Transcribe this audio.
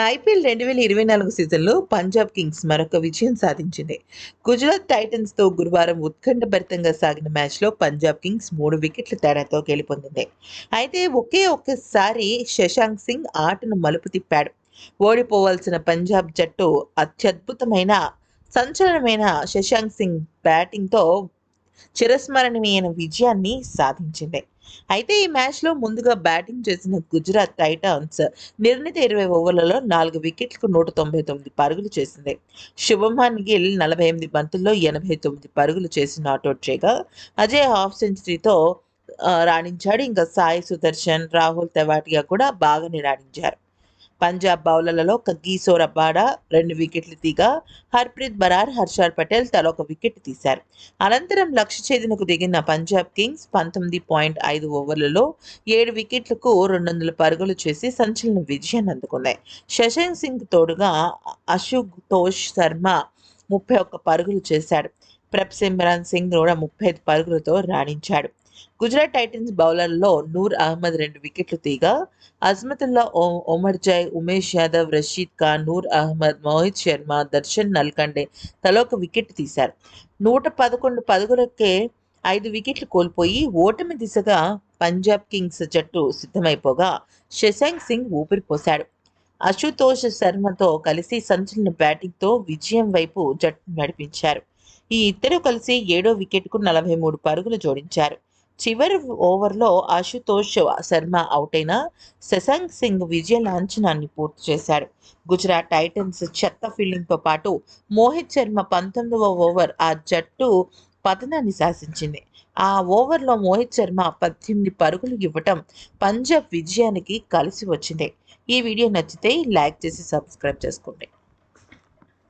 IPL రెండు వేల ఇరవై నాలుగు సీజన్లో పంజాబ్ కింగ్స్ మరొక విజయం సాధించింది. గుజరాత్ టైటన్స్తో గురువారం ఉత్కంఠభరితంగా సాగిన మ్యాచ్లో పంజాబ్ కింగ్స్ మూడు వికెట్ల తేడాతో గెలుపొందింది. అయితే ఒకే ఒక్కసారి శశాంక్ సింగ్ ఆటను మలుపు తిప్పాడు. ఓడిపోవాల్సిన పంజాబ్ జట్టు అత్యద్భుతమైన సంచలనమైన శశాంక్ సింగ్ బ్యాటింగ్తో చిరస్మరణీయమైన విజయాన్ని సాధించింది. అయితే ఈ మ్యాచ్లో ముందుగా బ్యాటింగ్ చేసిన గుజరాత్ టైటాన్స్ నిర్ణీత ఇరవై ఓవర్లలో నాలుగు వికెట్లకు నూట తొంభై తొమ్మిది పరుగులు చేసింది. శుభమాన్ గిల్ నలభై ఎనిమిది బంతుల్లో ఎనభై తొమ్మిది పరుగులు చేసి నాట్అవుట్ చేయగా అజయ్ హాఫ్ సెంచరీతో రాణించాడు. ఇంకా సాయి సుదర్శన్ రాహుల్ తెవాటియా కూడా బాగానే రాణించారు పంజాబ్ బౌలర్లలో కగ్గీసో రబాడా రెండు వికెట్లు తీగా హర్ప్రీత్ బరార్ హర్షార్ పటేల్ తల ఒక వికెట్ తీశారు. అనంతరం లక్ష్య ఛేదనకు దిగిన పంజాబ్ కింగ్స్ పంతొమ్మిది పాయింట్ ఐదు ఓవర్లలో ఏడు వికెట్లకు రెండు వందల పరుగులు చేసి సంచలన విజయాన్ని అందుకున్నాయి. శశాంక్ సింగ్ తోడుగా అశుతోష్ శర్మ ముప్పై ఒక్క పరుగులు చేశాడు. ప్రప్ సిమ్రాన్ సింగ్ కూడా ముప్పై ఐదు పరుగులతో రాణించాడు. గుజరాత్ టైటన్స్ బౌలర్లో నూర్ అహ్మద్ రెండు వికెట్లు తీగా అజ్మతుల్లా ఓ- ఒమర్ జై ఉమేష్ యాదవ్ రషీద్ ఖాన్ నూర్ అహ్మద్ మోహిత్ శర్మ దర్శన్ నల్కండే తలో ఒక వికెట్ తీశారు. నూట పదకొండు పరుగులకే ఐదు వికెట్లు కోల్పోయి ఓటమి దిశగా పంజాబ్ కింగ్స్ జట్టు సిద్ధమైపోగా శశాంక్ సింగ్ ఊపిరిపోశాడు అశుతోష్ శర్మతో కలిసి సంచలన బ్యాటింగ్తో విజయం వైపు జట్టు నడిపించారు. ఈ ఇద్దరు కలిసి ఏడో వికెట్కు నలభై మూడు పరుగులు జోడించారు. చివరి ఓవర్లో ఆశుతోష్ శర్మ అవుట్ అయిన శశాంక్ సింగ్ విజయ లాంఛనాన్ని పూర్తి చేశాడు. గుజరాత్ టైటన్స్ చెత్త ఫీల్డింగ్తో పాటు మోహిత్ శర్మ పంతొమ్మిదవ ఓవర్ ఆ జట్టు పతనాన్ని శాసించింది. ఆ ఓవర్లో మోహిత్ శర్మ పద్దెనిమిది పరుగులు ఇవ్వటం పంజాబ్ విజయానికి కలిసి వచ్చింది. ఈ వీడియో నచ్చితే లైక్ చేసి సబ్స్క్రైబ్ చేసుకోండి.